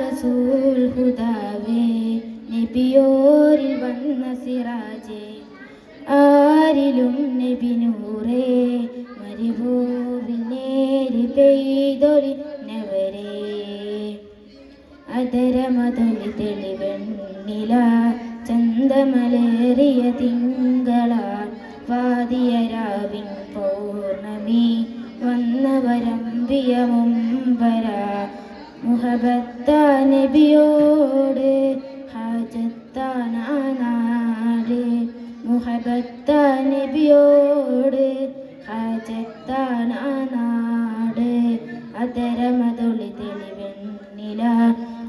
റസൂൽ ഹുദാവേ നബിയോരിൽ വന്ന സിറാജേ ആരിലും നബി നൂറേ മരുഭൂവിനേരി പെയ്തൊരിഞ്ഞവരേ അതരമതൊലി തെളിവെണ്ണില ചന്തമലേറിയ തിങ്കള വാദിയരാവിൻ പൗർണമി വന്നവരമ്പിയ മുമ്പര മുഹബത്ത നബിയോട് ഹാജത്താനാട് മുഹബത്ത നബിയോട് ഹാജത്താനാട് അതരമതൊളി തെളിവെണ്ണില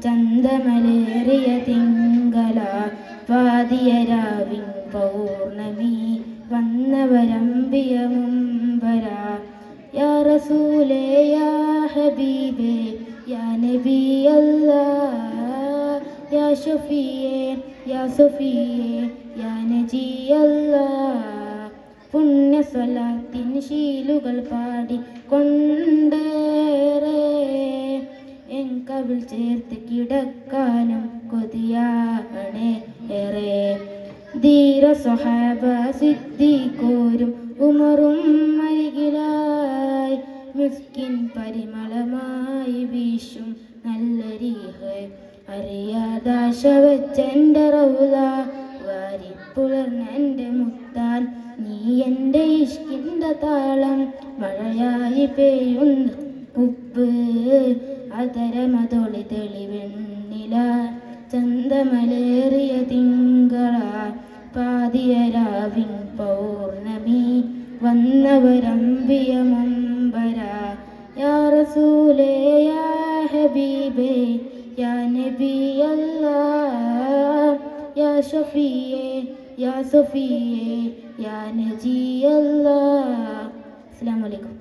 ചന്തമലേറിയ തിങ്കള. വാദിയരാവിൻ പൗർണമി വന്നവരമ്പിയ മുമ്പര റസൂലേ യാ ഹബീബേ യാ നബി യാ ഷഫിയേ യാ സഫിയേ യാ നജി പുണ്യ സ്വലാത്തിൻ ശീലുകൾ പാടി കൊണ്ടേറെ. എൻ കവിൾ ചേർത്ത് കിടക്കാനും കൊതിയാണേ ഏറെ. ധീര സ്വഹാബ സിദ്ധിക്കോരും ഉമറും അരികിലായി മിസ്കിൻ പരിമളമായി വീശും നല്ല രീഹ് അറിയാതാശ വെച്ചെന്റെ റൗല വാരിപ്പുളർന്നെന്റെ മുത്താൻ. നീ എന്റെ ഇഷ്കിന്റെ താളം മഴയായി പെയ്യുന്ന. ഉപ്പ് അതരമതൊളി തെളിവെണ്ണില ചന്തമലേറിയ തിങ്കള പാതിയരാവിൻ പൗർണമി. വന്നവരമ്പിയ മുമ്പര യാ റസൂലേ യാ ഹബീബേ യാ നബി യാ ഷഫിയേ യാ സഫിയേ യാ നജി അസ്സലാമു അലൈക്കും.